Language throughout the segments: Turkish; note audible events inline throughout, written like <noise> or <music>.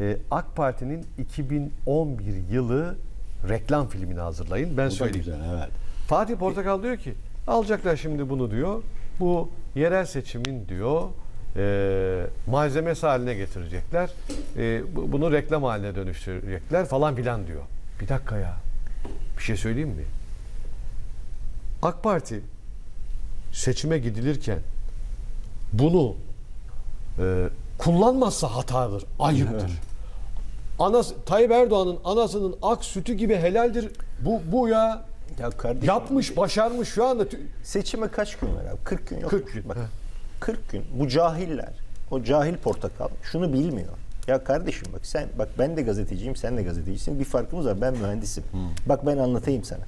e, AK Parti'nin 2011 yılı reklam filmini hazırlayın. Ben Bu söyleyeyim. güzel evet. Fatih Portakal diyor ki alacaklar şimdi bunu diyor. Bu yerel seçimin diyor e, malzemesi haline getirecekler. E, bu- bunu reklam haline dönüştürecekler falan filan diyor. Bir dakika ya. Bir şey söyleyeyim mi? AK Parti seçime gidilirken bunu e, kullanmazsa hatadır, ayıptır. Anas, Tayyip Erdoğan'ın anasının ak sütü gibi helaldir. Bu bu ya Ya kardeşim, yapmış, başarmış şu anda. Seçime kaç gün var abi? 40 gün yok. 40 gün, Bak, he. 40 gün. Bu cahiller, o cahil portakal şunu bilmiyor. Ya kardeşim bak sen bak ben de gazeteciyim, sen de gazetecisin. Bir farkımız var. Ben mühendisim. Bak ben anlatayım sana.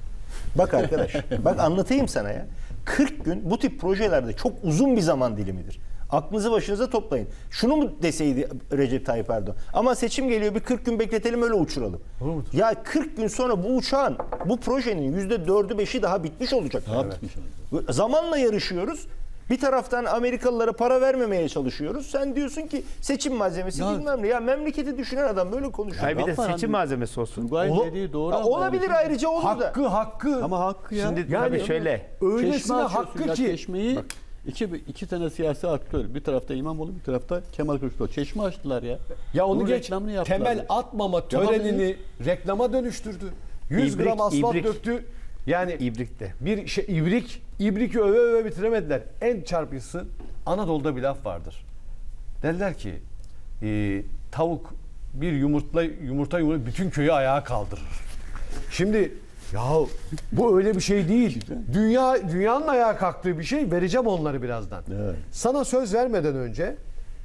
Bak arkadaş, <laughs> bak anlatayım sana ya. 40 gün bu tip projelerde çok uzun bir zaman dilimidir. Aklınızı başınıza toplayın. Şunu mu deseydi Recep Tayyip Erdoğan? Ama seçim geliyor bir 40 gün bekletelim öyle uçuralım. Olur mudur? Ya 40 gün sonra bu uçağın, bu projenin %4'ü 5'i daha bitmiş olacak. Daha bitmiş olacak. Zamanla yarışıyoruz. Bir taraftan Amerikalılara para vermemeye çalışıyoruz. Sen diyorsun ki seçim malzemesi Ya- bilmem ne. Ya memleketi düşünen adam böyle konuşuyor. Hayır bir de seçim hani- malzemesi olsun. Ola- dediği doğru. Ya olabilir yani. ayrıca olur da. Hakkı hakkı. Ama hakkı ya. Şimdi Yani- tabii şöyle. öylesine hakkı ki. Çeşmeyi iki, iki tane siyasi aktör. Bir tarafta İmamoğlu bir tarafta Kemal Kılıçdaroğlu. Çeşme açtılar ya. Ya onu Bunun geç temel atmama törenini reklama dönüştürdü. 100 İbrik, gram asfalt ibrik. döktü. Yani İbrik'te. bir şey ibrik, ibriki öve öve bitiremediler. En çarpıcısı Anadolu'da bir laf vardır. Derler ki e, tavuk bir yumurtla yumurta yumurta bütün köyü ayağa kaldırır. Şimdi ya bu öyle bir şey değil. Dünya dünyanın ayağa kalktığı bir şey. Vereceğim onları birazdan. Evet. Sana söz vermeden önce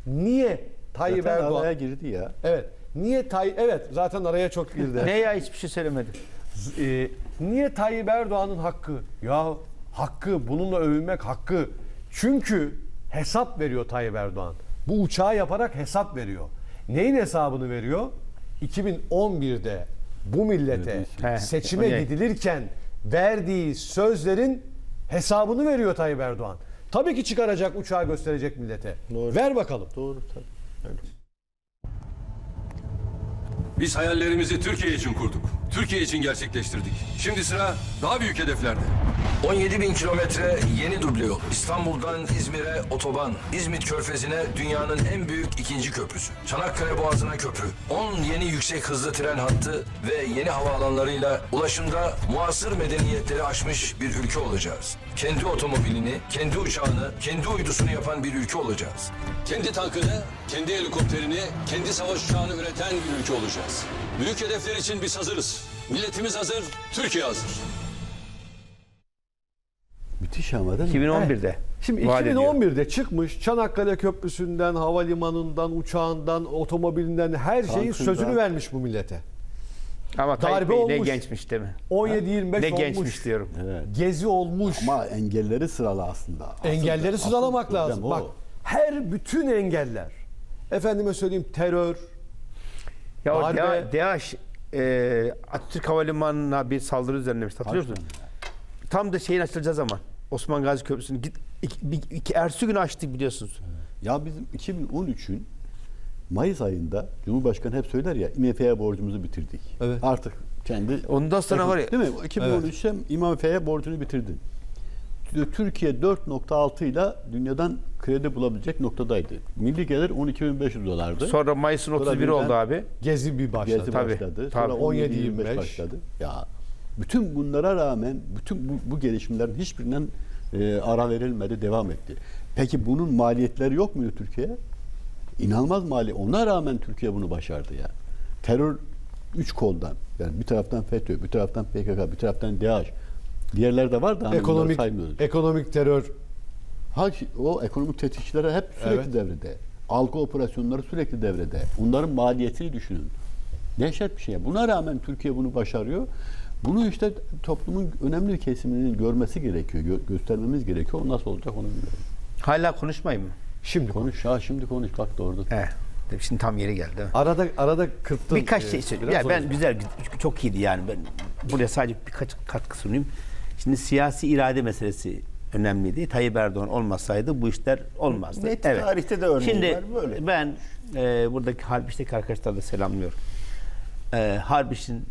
niye Tayyip Zaten Erdoğan araya girdi ya. Evet. Niye Tay evet zaten araya çok girdi. Ne ya hiçbir şey söylemedim. Ee, niye Tayyip Erdoğan'ın hakkı? Ya hakkı bununla övünmek hakkı. Çünkü hesap veriyor Tayyip Erdoğan. Bu uçağı yaparak hesap veriyor. Neyin hesabını veriyor? 2011'de bu millete seçime gidilirken verdiği sözlerin hesabını veriyor Tayyip Erdoğan. Tabii ki çıkaracak uçağı gösterecek millete. Doğru. Ver bakalım. Doğru tabii. Öyle. Biz hayallerimizi Türkiye için kurduk. Türkiye için gerçekleştirdik. Şimdi sıra daha büyük hedeflerde. 17 bin kilometre yeni duble. İstanbul'dan İzmir'e otoban. İzmit Körfezi'ne dünyanın en büyük ikinci köprüsü. Çanakkale Boğazı'na köprü. 10 yeni yüksek hızlı tren hattı ve yeni havaalanlarıyla ulaşımda muasır medeniyetleri aşmış bir ülke olacağız. Kendi otomobilini, kendi uçağını, kendi uydusunu yapan bir ülke olacağız. Kendi tankını, kendi helikopterini, kendi savaş uçağını üreten bir ülke olacağız. Büyük hedefler için biz hazırız. Milletimiz hazır, Türkiye hazır. Müthiş ama değil mi? 2011'de. Şimdi vaat ediyor. 2011'de çıkmış Çanakkale Köprüsü'nden, havalimanından, uçağından, otomobilinden her şeyin Tankından. sözünü vermiş bu millete. Ama Tayyip Darbe Bey ne olmuş. gençmiş değil mi? 17-25 Ne olmuş. gençmiş diyorum. Evet. Gezi olmuş. Ama engelleri sırala aslında. Engelleri asıl sıralamak problem lazım. o. Bak her bütün engeller. Efendime söyleyeyim terör, Ya Darbe- DA- DAEŞ e, Atatürk Havalimanı'na bir saldırı düzenlemiş. Hatırlıyor musun? Tam da şeyin açılacağı zaman. Osman Gazi Köprüsü'nü git, iki, iki, ertesi gün açtık biliyorsunuz. Ya bizim 2013'ün Mayıs ayında Cumhurbaşkanı hep söyler ya IMF'ye borcumuzu bitirdik. Evet. Artık kendi Ondan sonra var ya Değil mi? 2013'te IMF'ye borcunu bitirdi. Türkiye 4.6 ile dünyadan kredi bulabilecek noktadaydı. Milli gelir 12.500 dolardı. sonra Mayıs'ın Sonra 31 birden- oldu abi. gezi bir başladı. Gezi Tabii, başladı. tabii. Sonra 17-25 17-25 başladı. Ya bütün bunlara rağmen bütün bu, bu gelişimlerin hiçbirinden e, ara verilmedi, devam etti. Peki bunun maliyetleri yok muydu Türkiye'ye? İnanılmaz mali. Ona rağmen Türkiye bunu başardı ya. Terör üç koldan. Yani bir taraftan FETÖ, bir taraftan PKK, bir taraftan DAEŞ. Diğerleri de var da Ekonomik ekonomik terör. Ha, o ekonomik tetikçilere hep sürekli Evet. devrede. Algı operasyonları sürekli devrede. Bunların maliyetini düşünün. Dehşet bir şey. Buna rağmen Türkiye bunu başarıyor. Bunu işte toplumun önemli bir kesiminin görmesi gerekiyor. gö- göstermemiz gerekiyor. O nasıl olacak onu bilmiyorum. Hala konuşmayayım mı? Şimdi Konuş ya şimdi konuş bak doğru. He. Şimdi tam yeri geldi. arada arada kırptın. Birkaç e, şey söyleyeyim. Ya ben sonra. güzel, çok iyiydi yani. Ben buraya sadece birkaç katkı sunayım. Şimdi siyasi irade meselesi önemliydi. Tayyip Erdoğan olmasaydı bu işler olmazdı. Net tarihte de örneği Şimdi var, böyle. ben e, buradaki Harbiş'teki arkadaşlar da selamlıyorum. E, Harbiş'in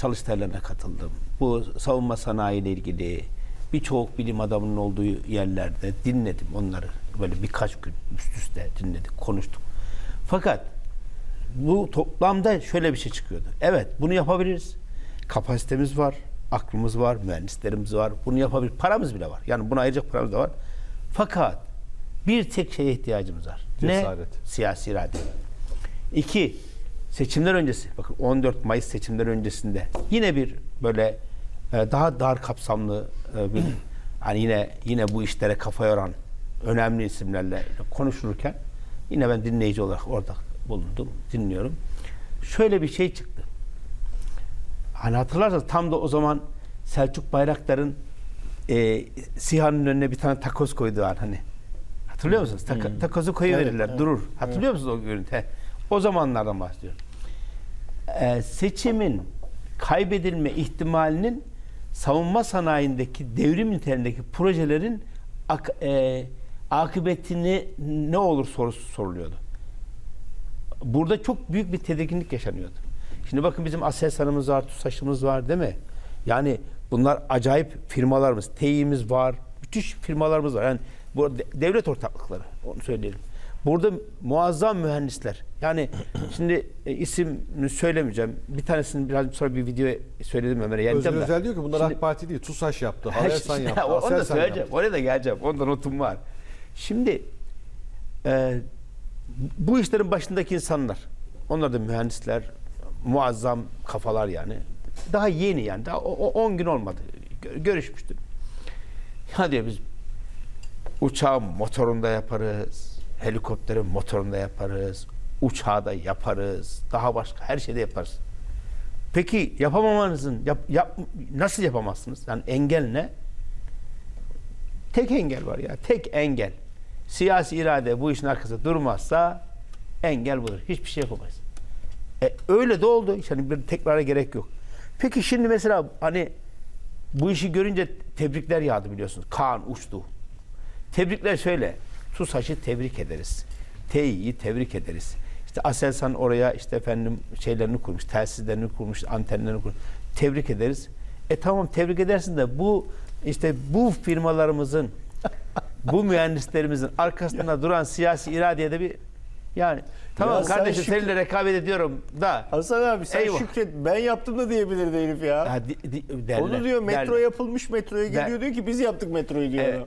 çalıştaylarına katıldım. Bu savunma sanayi ile ilgili birçok bilim adamının olduğu yerlerde dinledim onları. Böyle birkaç gün üst üste dinledik, konuştuk. Fakat bu toplamda şöyle bir şey çıkıyordu. Evet bunu yapabiliriz. Kapasitemiz var, aklımız var, mühendislerimiz var. Bunu yapabilir. Paramız bile var. Yani buna ayıracak paramız da var. Fakat bir tek şeye ihtiyacımız var. Cesaret. Ne? Siyasi irade. İki, seçimler öncesi. Bakın 14 Mayıs seçimler öncesinde yine bir böyle e, daha dar kapsamlı e, bir <clears throat> hani yine yine bu işlere kafa yoran önemli isimlerle konuşulurken yine ben dinleyici olarak orada bulundum, dinliyorum. Şöyle bir şey çıktı. Hani hatırlarsanız tam da o zaman Selçuk Bayraktar'ın e, SİHA'nın önüne bir tane takoz koyduğu an hani. Hatırlıyor musunuz? Taka, Takozu koyuverirler, durur. Hatırlıyor musunuz o görüntü? O zamanlardan bahsediyorum. Ee, seçimin kaybedilme ihtimalinin savunma sanayindeki devrim niteliğindeki projelerin ak, e, akıbetini ne olur sorusu soruluyordu. Burada çok büyük bir tedirginlik yaşanıyordu. Şimdi bakın bizim Aselsan'ımız var, TUSAŞ'ımız var değil mi? Yani bunlar acayip firmalarımız. TEİ'miz var. Müthiş firmalarımız var. Yani bu de- devlet ortaklıkları. Onu söyleyelim. Burada muazzam mühendisler. Yani <clears throat> şimdi e, isimini söylemeyeceğim. Bir tanesini biraz sonra bir video söyledim Ömer'e. Özgür. Özel diyor ki bunlar Şimdi- AK Parti değil. TUSAŞ yaptı. Ha, Havelsan işte, yaptı. Onu da söyleyeceğim. yaptı. Oraya da geleceğim. Onda notum var. Şimdi e, bu işlerin başındaki insanlar, onlar da mühendisler, muazzam kafalar yani. Daha yeni yani. Daha 10 gün olmadı. Gö- Görüşmüştüm. Ya diyor biz uçağın motorunda yaparız, helikopterin motorunda yaparız, uçağı da yaparız, daha başka her şeyde yaparız. Peki yapamamanızın yap, yap, nasıl yapamazsınız? Yani engel ne? Tek engel var ya. Tek engel. Siyasi irade bu işin arkasında durmazsa engel budur. Hiçbir şey yapamayız. E, öyle de oldu. Yani bir tekrara gerek yok. Peki şimdi mesela hani bu işi görünce tebrikler yağdı biliyorsunuz. Kaan uçtu. Tebrikler şöyle. TUSAŞ'ı tebrik ederiz. TEİ'yi tebrik ederiz. İşte Aselsan oraya işte efendim şeylerini kurmuş, telsizlerini kurmuş, antenlerini kurmuş. Tebrik ederiz. E tamam tebrik edersin de bu işte bu firmalarımızın bu mühendislerimizin arkasında duran siyasi iradeye de bir yani tamam Ya kardeşim şükür- seninle rekabet ediyorum da Hasan abi sen Eyvah. şükret ben yaptım da diyebilirdi herif ya. Ha, di- di- derler, Onu diyor metro derler. yapılmış metroya geliyor Der- diyor ki biz yaptık metroyu diyor. Adam.